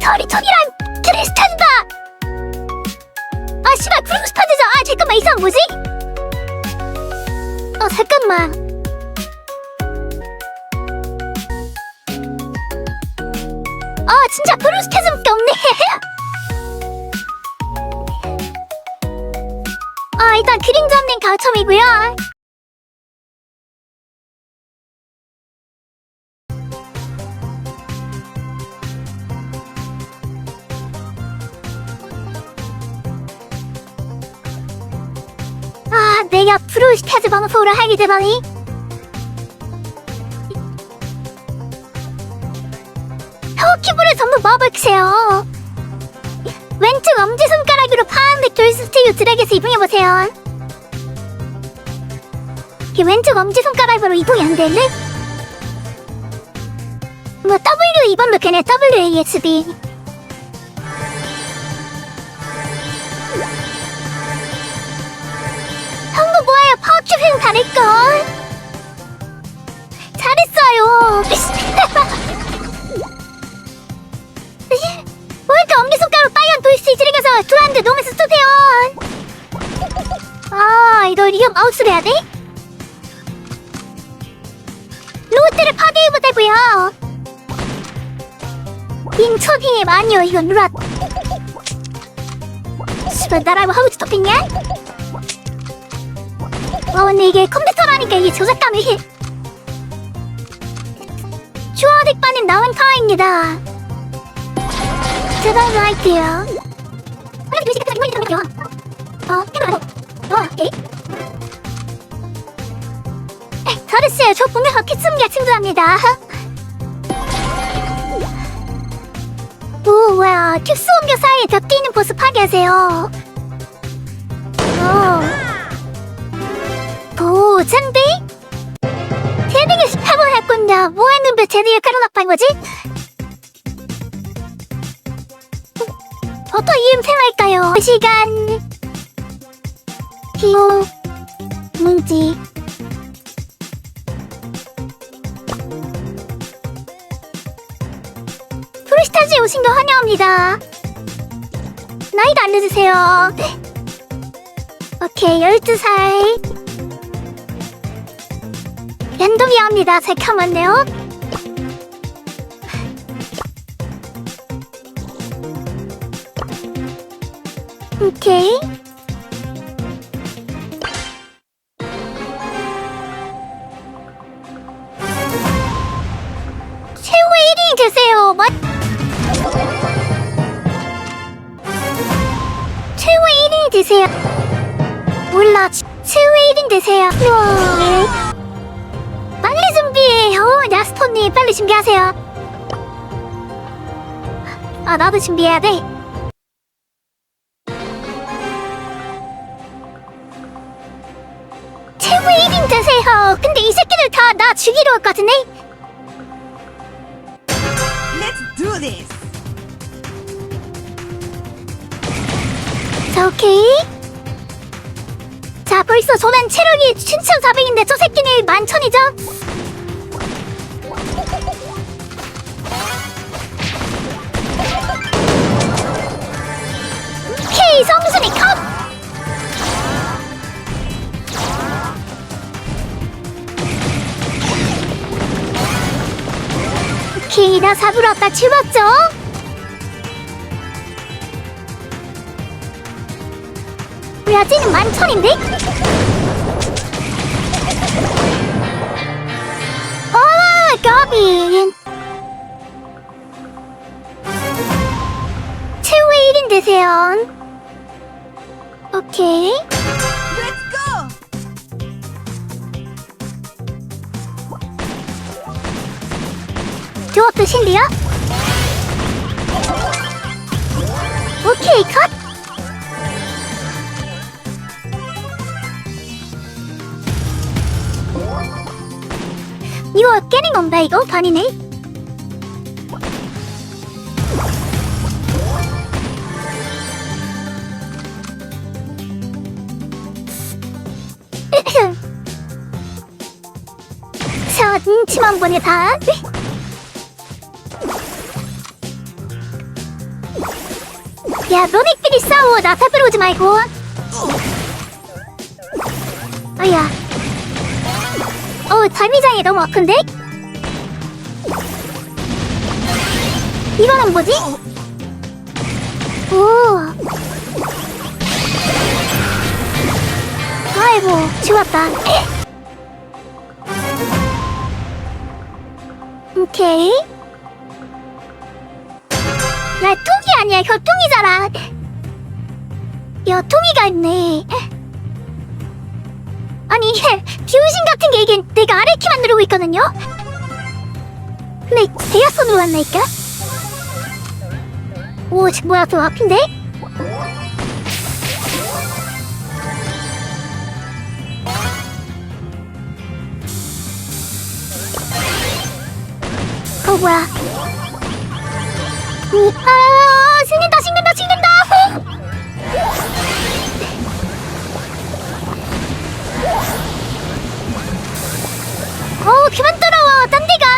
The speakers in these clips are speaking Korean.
더리톤이랑 트리스탄이다! 아, 씨발, 브루스타드죠! 아, 잠깐만, 이 사람 뭐지? 어, 잠깐만. 아, 진짜 브루스타즈밖에 없네! 아, 일단 그림자 없는 가점이고요. 내가 브루스타즈 방송을 하게 되다니. 터키볼을 전부 먹어보세요. 왼쪽 엄지손가락으로 파란색 돌스티브 드래그에서 이동해보세요. 이 왼쪽 엄지손가락으로 이동이 안 되네? 뭐 W 이번로 그네 WASD 파워큐핑 잘할걸 잘했어요. 왜 이렇게 엄지손가락 빨간 돌스 드래그에서 둘한테 노면서 쏘세요? 아 이거 리엄 아웃을 해야 돼? 로트를 파괴해보자고요. 인초딩이 많이요 이건 누라 씨발 나라고 하고 싶었겠냐? 와 근데 이게 컴퓨터라니까 이게 조작감이 나온 카입니다 제가 할게요 어, 해봐. 어, 오케이. 에, 잘했어요. 저 분명 키스미가 친구합니다. 오, 뭐야. 큐스 옮겨 사이에 곁뛰는 보스 파괴하세요. 오. 오, 잔데? 제딩이 18번 할 건데, 뭐 했는데 제딩이 카로나파인 거지? 어떤 이름 생각할까요? 시간. 기호. 문지. 프로스타즈에 오신 거 환영합니다. 나이도 알려주세요. 네. 오케이, 12살. 랜덤이합니다. 잠깐만요. 오케이. 최후의 1인이 되세요. 맞? 최후의 1인이 되세요. 몰라. 치- 최후의 1인 되세요. 우와. 빨리 준비해요. 야스토님 빨리 준비하세요. 아 나도 준비해야 돼. 최후의 1인 되세요. 근데 이 새끼들 다 나 죽이러 왔거든요. Let's do this! 자, 오케이. 자, 벌써 저는 체력이 7,400인데 저 새끼는 만천이죠? 나 잡으러 왔다 치웠죠? 우리 아직은 만천인데? 아, 까비. 최후의 1인 되세요. 오케이. 조합도 실리야? 오케이, 컷! 이거 깨는 건가, 이거? 반이네? 자, 눈치만 보네, 다. 야, 너네끼리 싸워. 나 잡으러 오지 말고. 아야. 어, 달미장이 너무 아픈데? 이거는 뭐지? 오. 아이고, 죽었다. 오케이. 나 뚱이 아니야, 혈뚱이잖아. 야, 뚱이가 있네. 아니, 비우신 같은 게 이게 내가 아래 키만 누르고 있거든요? 근데 대각선으로 왔나니까? 오, 쟤 뭐야, 또 앞인데? 어, 뭐야. 음, 아, 죽는다, 죽는다, 죽는다! 어, 그만 따라와, 딴 데 가!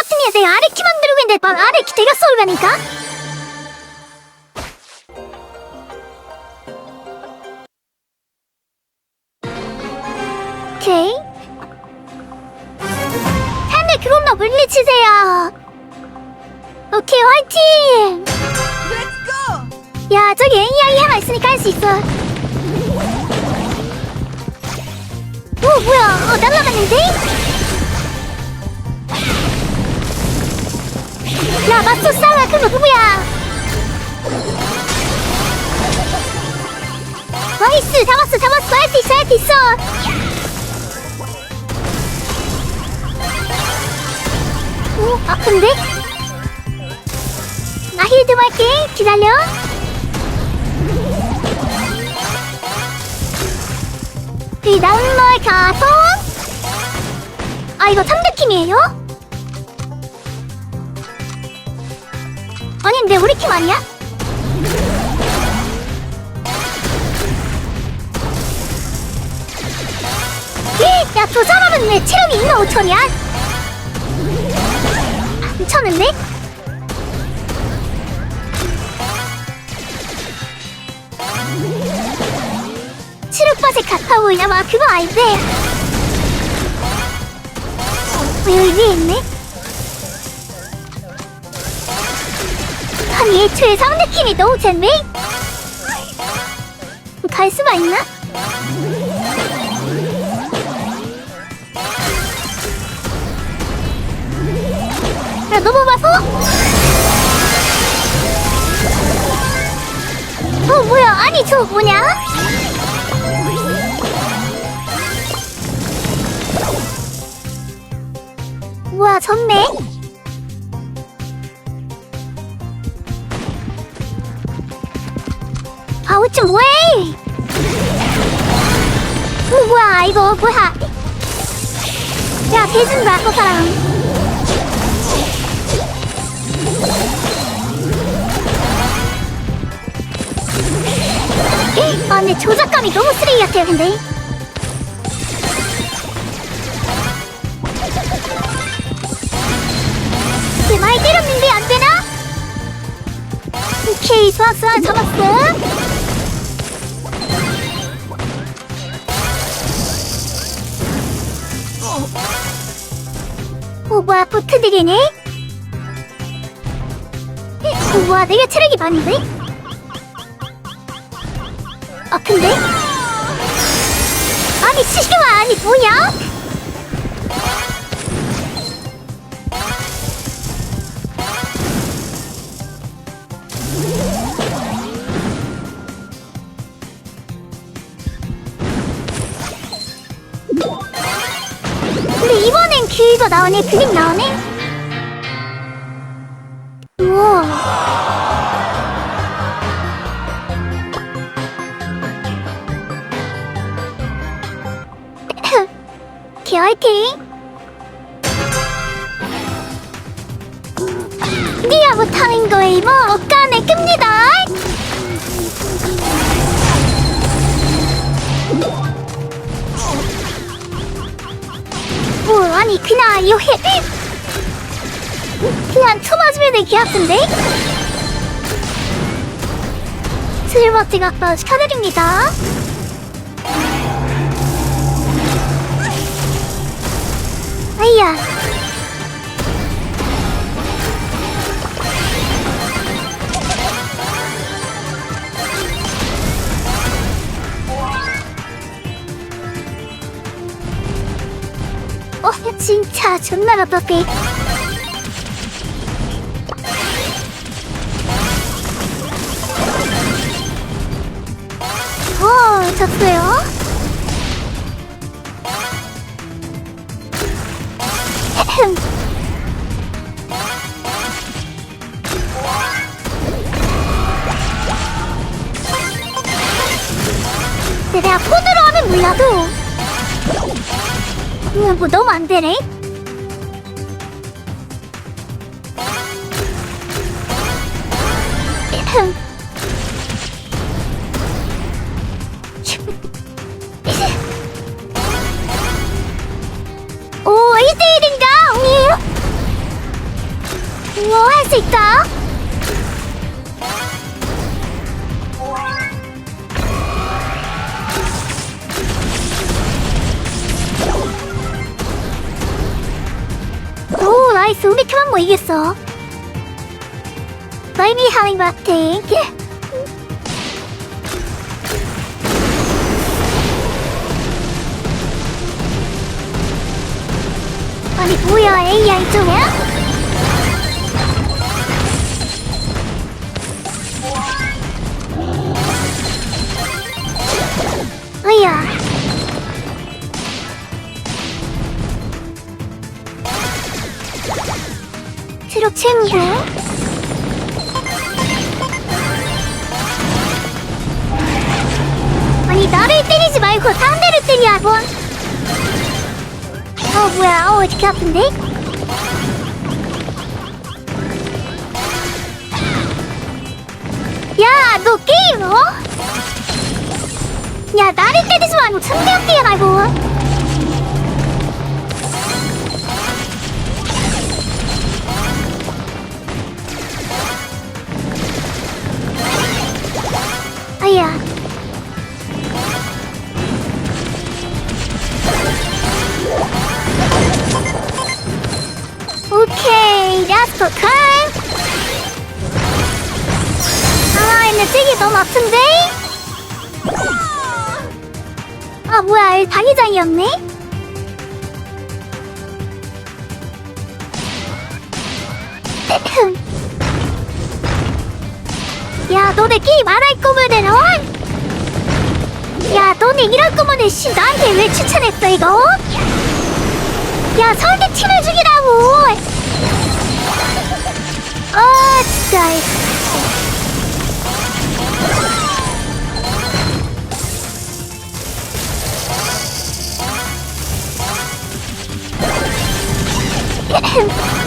같은 게내 아래 키 만 들고 있는데 막 아래 키 대가 쏠라니까? 오케이. 그럼 나 물리치세요. 오케이 화이팅! Let's go! 야 저기 AI 하나 있으니까 할 수 있어. 오 뭐야? 어 날라갔는데? 맞서 싸워. 그거 누구야? 나이스. 잡았어 잡았어. 할 수 있어 할 수 있어. 오 아픈데? 나 힐 좀 할게. 기다려. 이 나운널 가서. 아 이거 300팀이에요? 아닌데 우리 팀 아니야? 야 저 사람은 왜 체력이 2만 5천이야? 미쳤는데? 칠흑밭에 같아 보이나 봐 그거 아닌데 어, 여기 있네 애초에 상대팀이 너무 젠데? 갈 수가 있나? 야 넘어봐서? 어 뭐야 아니 저 뭐냐? 우와 졌네 아 어쩜 뭐해? 어 뭐야 이거 뭐야? 야 대준다 그 사람. 아 근데 조작감이 너무 쓰레기 같아요 근데. 그 많이 때렸는데 안 되나? 오케이 좋았어 잡았어 오 뭐야 보트들이네 오 뭐야 내가 체력이 많은데? 아 근데? 아니 시그마 아니 뭐냐? 그림도 나오네 그림 나오네? 우와. 개화이팅. 니야 못하는 거 이모 억간에 큽니다. 아니 그냥 요해. 그냥 쳐맞으면 되게 아픈데? 슬버티 각도 축하드립니다. 아이야 진짜 존나 답답해. 어 졌어요? 에헴. 내가 폰으로 하면 몰라도 음, 뭐안 되네. 오, 1대1인가? 오, 뭐할수 있다. 우리. Let me having that thing. 아니 뭐야 AI 쪽이야? 어이야 친구 아니 나를 때리지 말고 상대를 때리라고 어 뭐야 어 어떻게 아픈데? 야 너 게임 어? 야 나를 때리지 말고 상대를 때리라고 라스트 타임 아 근데 되게 너무 아픈데? 아 뭐야 당의장이었네? 야 너네 게임 안할 거면은 어? 야 너네 이럴 거면은 씨 나한테 왜 추천했어 이거? 야 설계팀을 죽이라고 아 진짜